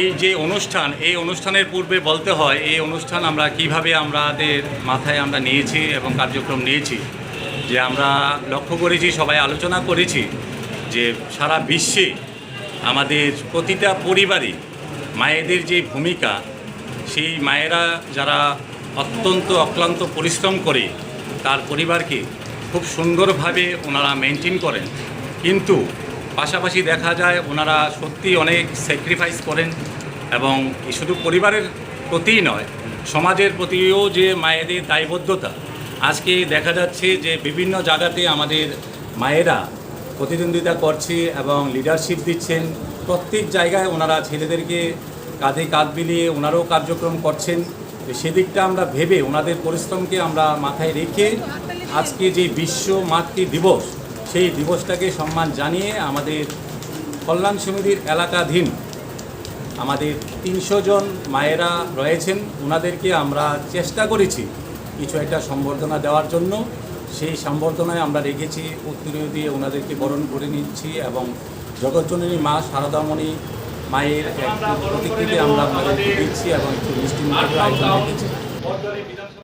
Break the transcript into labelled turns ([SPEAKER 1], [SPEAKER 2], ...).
[SPEAKER 1] এই যে অনুষ্ঠান, এই অনুষ্ঠানের পূর্বে বলতে হয়, এই অনুষ্ঠান আমরা কীভাবে আমাদের মাথায় আমরা নিয়েছি এবং কার্যক্রম নিয়েছি, যে আমরা লক্ষ্য করেছি, সবাই আলোচনা করেছি যে সারা বিশ্বে আমাদের প্রতিটা পরিবারে মায়েদের যে ভূমিকা, সেই মায়েরা যারা অত্যন্ত অক্লান্ত পরিশ্রম করে তার পরিবারকে খুব সুন্দরভাবে ওনারা মেনটেন করেন। কিন্তু পাশাপাশি দেখা যায় ওনারা সত্যি অনেক স্যাক্রিফাইস করেন এবং শুধু পরিবারের প্রতিই নয়, সমাজের প্রতিও যে মায়েদের দায়বদ্ধতা। আজকে দেখা যাচ্ছে যে বিভিন্ন জায়গাতে আমাদের মায়েরা প্রতিদ্বন্দ্বিতা করছে এবং লিডারশিপ দিচ্ছেন। প্রত্যেক জায়গায় ওনারা ছেলেদেরকে কাঁধে কাঁধ মিলিয়ে ওনারাও কার্যক্রম করছেন। তো সেদিকটা আমরা ভেবে ওনাদের পরিশ্রমকে আমরা মাথায় রেখে আজকে যে বিশ্ব মাতৃ দিবস, সেই দিবসটাকে সম্মান জানিয়ে আমাদের কল্যাণ সমিতির এলাকাধীন আমাদের তিনশো জন মায়েরা রয়েছেন। ওনাদেরকে আমরা চেষ্টা করেছি কিছু একটা সম্বর্ধনা দেওয়ার জন্য। সেই সম্বর্ধনায় আমরা রেখেছি, উত্তরীয় দিয়ে ওনাদেরকে বরণ করে নিচ্ছি এবং জগজ্জননী মা শারদামণি মায়ের প্রতিকৃতি আমরা আপনাদেরকে দিচ্ছি এবং একটু মিষ্টি মুখের